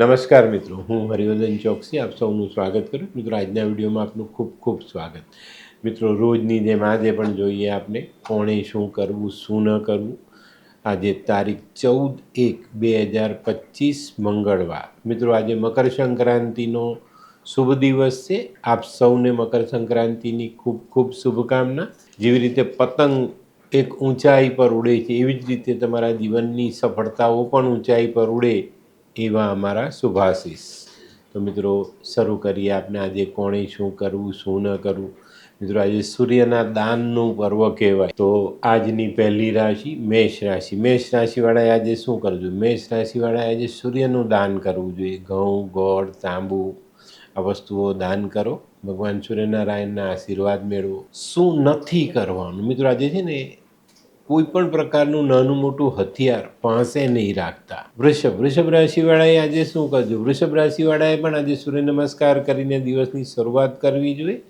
નમસ્કાર મિત્રો, હું હરિવર્ધન ચોકસી, આપ સૌનું સ્વાગત કરું. મિત્રો, આજના વિડીયોમાં આપનું ખૂબ ખૂબ સ્વાગત. મિત્રો, રોજની જેમ આજે પણ જોઈએ આપને કોણે શું કરવું, શું ન કરવું. આજે તારીખ ચૌદ એક બે હજાર પચીસ મંગળવાર. મિત્રો, આજે મકર સંક્રાંતિનો શુભ દિવસ છે. આપ સૌને મકર સંક્રાંતિની ખૂબ ખૂબ શુભકામના. જેવી રીતે પતંગ એક ઊંચાઈ પર ઉડે છે, એવી જ રીતે તમારા જીવનની સફળતાઓ પણ ઊંચાઈ પર ઉડે. એવા અમારા શુભાશીષ. તો મિત્રો, શરૂ કરીએ આપણે. આજે કોણે શું કરવું, શું ન કરવું? મિત્રો, આજે સૂર્યના દાનનું પર્વ કહેવાય. તો આજની પહેલી રાશિ મેષ રાશિ. મેષ રાશિવાળાએ આજે શું કરવું? જોઈએ મેષ રાશિવાળાએ આજે સૂર્યનું દાન કરવું જોઈએ. ઘઉં, ગોળ, તાંબુ આ વસ્તુઓ દાન કરો. ભગવાન સૂર્યનારાયણના આશીર્વાદ મેળવો. શું નથી કરવાનું? મિત્રો, આજે છે ને કોઈ પણ પ્રકારનું નાનું મોટું હથિયાર પાસે નહીં રાખતા. વૃષભ વૃષભ રાશિવાળાએ આજે શું કરજો વૃષભ રાશિવાળાએ પણ આજે સૂર્ય નમસ્કાર કરીને દિવસની શરૂઆત કરવી જોઈએ.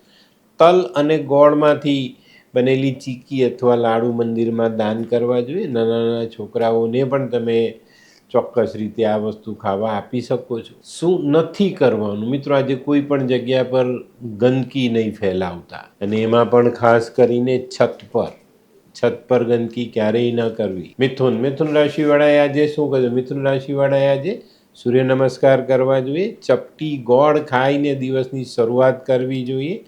તલ અને ગોળમાંથી બનેલી ચીકી અથવા લાડુ મંદિરમાં દાન કરવા જોઈએ. નાના નાના છોકરાઓને પણ તમે ચોક્કસ રીતે આ વસ્તુ ખાવા આપી શકો છો. શું નથી કરવાનું? મિત્રો, આજે કોઈ પણ જગ્યા પર ગંદકી નહીં ફેલાવતા. અને એમાં પણ ખાસ કરીને છત પર. છત પર ગંદકી ક્યારેય ન કરવી. મિથુન મિથુન રાશિવાળાએ આજે શું કહ્યું મિથુન રાશિવાળાએ આજે સૂર્ય નમસ્કાર કરવા જોઈએ, ચપટી ગોળ ખાઈને દિવસની શરૂઆત કરવી જોઈએ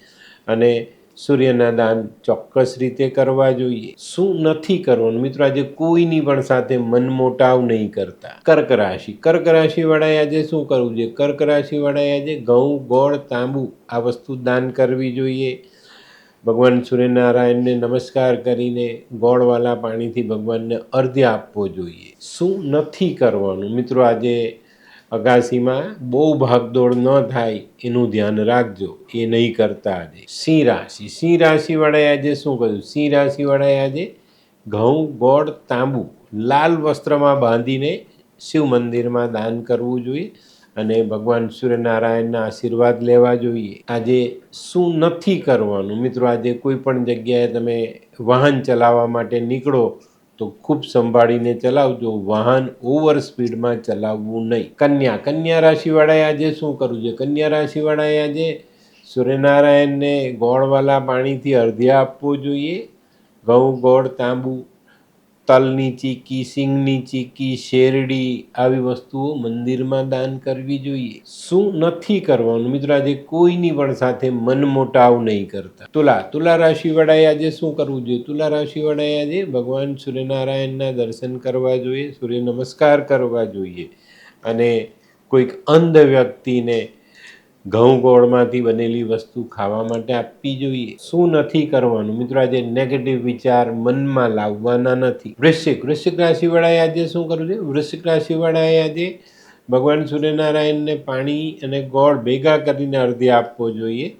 અને સૂર્યના દાન ચોક્કસ રીતે કરવા જોઈએ. શું નથી કરવાનું? મિત્રો, આજે કોઈની પણ સાથે મનમોટાવ નહીં કરતા. કર્ક રાશિ. કર્ક રાશિવાળાએ આજે શું કરવું જોઈએ? કર્ક રાશિવાળાએ આજે ઘઉં, ગોળ, તાંબુ આ વસ્તુ દાન કરવી જોઈએ. ભગવાન સૂર્યનારાયણને નમસ્કાર કરીને ગોળવાલા પાણીથી ભગવાનને અર્ધ્ય આપવો જોઈએ. શું નથી કરવાનું? મિત્રો, આજે અગાસીમાં બહુ ભાગદોડ ન થાય એનું ધ્યાન રાખજો. એ નહીં કરતા આજે. સિંહ રાશિ. સિંહ રાશિવાળાએ આજે શું કર્યું? સિંહ રાશિવાળાએ આજે ઘઉં, ગોળ, તાંબુ, લાલ વસ્ત્રમાં બાંધીને શિવ મંદિરમાં દાન કરવું જોઈએ. અને ભગવાન સૂર્યનારાયણના આશીર્વાદ લેવા જોઈએ. આજે શું નથી કરવાનું? મિત્રો, આજે કોઈ પણ જગ્યાએ તમે વાહન ચલાવવા માટે નીકળો તો ખૂબ સંભાળીને ચલાવજો. વાહન ઓવર સ્પીડમાં ચલાવવું નહીં. કન્યા કન્યા રાશિવાળાએ આજે શું કરવું છે? કન્યા રાશિવાળાએ આજે સૂર્યનારાયણને ગોળવાલા પાણીથી અર્ધ્ય આપવો જોઈએ. ઘઉં, ગોળ, તાંબુ તલની ચીકી, સિંગની ચીકી, શેરડી આવી વસ્તુઓ મંદિરમાં દાન કરવી જોઈએ. શું નથી કરવાનું? મિત્રો, આજે કોઈની પણ સાથે મનમોટાવ નહીં કરતા. તુલા તુલા રાશિવાળાએ આજે શું કરવું જોઈએ? તુલા રાશિવાળાએ આજે ભગવાન સૂર્યનારાયણના દર્શન કરવા જોઈએ, સૂર્ય નમસ્કાર કરવા જોઈએ. અને કોઈક અંધ વ્યક્તિને ઘઉં ગોળમાંથી બનેલી વસ્તુ ખાવા માટે આપવી જોઈએ. શું નથી કરવાનું? મિત્રો, આજે નેગેટિવ વિચાર મનમાં લાવવાના નથી. વૃશ્ચિક વૃશ્ચિક રાશિવાળાએ આજે શું કરવું છે? વૃશ્ચિક રાશિવાળાએ આજે ભગવાન સૂર્યનારાયણને પાણી અને ગોળ ભેગા કરીને અર્ધ્ય આપવો જોઈએ.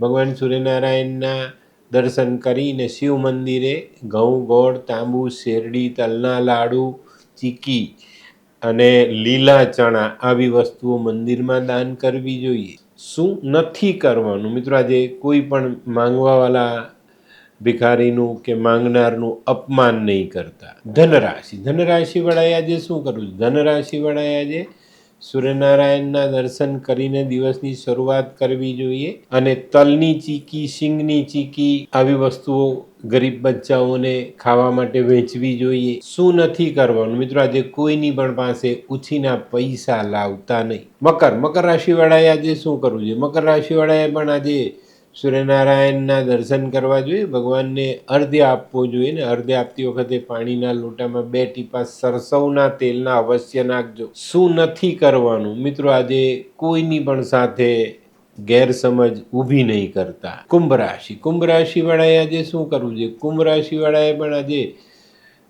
ભગવાન સૂર્યનારાયણના દર્શન કરીને શિવ મંદિરે ઘઉં ગોળ, તાંબુ, શેરડી, તલના લાડુ, ચીકી અને લીલા ચણા આવી વસ્તુઓ મંદિરમાં દાન કરવી જોઈએ. શું નથી કરવાનું? મિત્રો, આજે કોઈ પણ માંગવાવાળા ભિખારીનું કે માંગનારનું અપમાન નહીં કરતા. ધનરાશિ. ધનરાશિવાળાએ આજે શું કરવું ધનરાશિવાળાએ આજે સૂર્યનારાયણના દર્શન કરીને દિવસની શરૂઆત કરવી જોઈએ અને તલની ચીકી સિંગની ચીકી આવી વસ્તુઓ ગરીબ બચ્ચાઓને ખાવા માટે વેચવી જોઈએ. શું નથી કરવાનું? મિત્રો, આજે કોઈની પણ પાસે ઉછીના પૈસા લાવતા નહીં. મકર મકર રાશિવાળાએ આજે શું કરવું જોઈએ? મકર રાશિવાળાએ પણ આજે સૂર્યનારાયણના દર્શન કરવા જોઈએ, ભગવાનને અર્ધ્ય આપવો જોઈએ ને અર્ધ્ય આપતી વખતે પાણીના લોટામાં બે ટીપા સરસવના તેલના અવશ્ય નાખજો. શું નથી કરવાનું? મિત્રો, આજે કોઈની પણ સાથે ગેરસમજ ઊભી નહીં કરતા. કુંભ રાશિ કુંભ રાશિવાળાએ આજે શું કરવું જોઈએ? કુંભ રાશિવાળાએ પણ આજે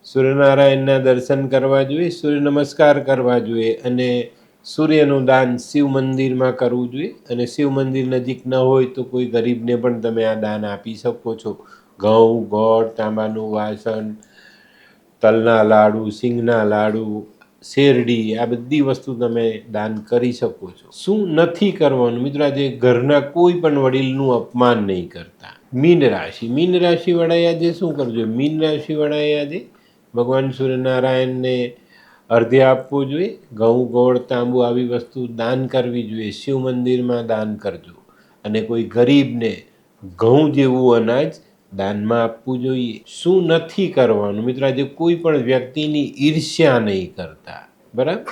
સૂર્યનારાયણના દર્શન કરવા જોઈએ, સૂર્ય નમસ્કાર કરવા જોઈએ અને સૂર્યનું દાન શિવ મંદિરમાં કરવું જોઈએ અને શિવ મંદિર નજીક ન હોય તો કોઈ ગરીબને પણ તમે આ દાન આપી શકો છો. ઘઉં, ગોળ, તાંબાનું વાસણ, તલના લાડુ, સિંગના લાડુ, શેરડી, આ બધી વસ્તુ તમે દાન કરી શકો છો. શું નથી કરવાનું? મિત્રો, આજે ઘરના કોઈ પણ વડીલનું અપમાન નહીં કરતા. મીન રાશિ. મીન રાશિવાળાએ આજે શું કરવું જોઈએ? મીન રાશિવાળાએ આજે ભગવાન સૂર્યનારાયણને અર્ધ્ય આપવું જોઈએ, ઘઉં, ગોળ, તાંબુ આવી વસ્તુ દાન કરવી જોઈએ, શિવ મંદિરમાં દાન કરજો. અને કોઈ ગરીબને ઘઉં જેવું અનાજ દાનમાં આપવું જોઈએ. શું નથી કરવાનું? મિત્રો, આજે કોઈ પણ વ્યક્તિની ઈર્ષ્યા નહીં કરતા. બરાબર?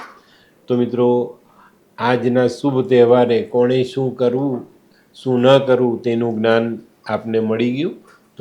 તો મિત્રો, આજના શુભ તહેવારે કોણે શું કરવું, શું ન કરવું તેનું જ્ઞાન આપને મળી ગયું.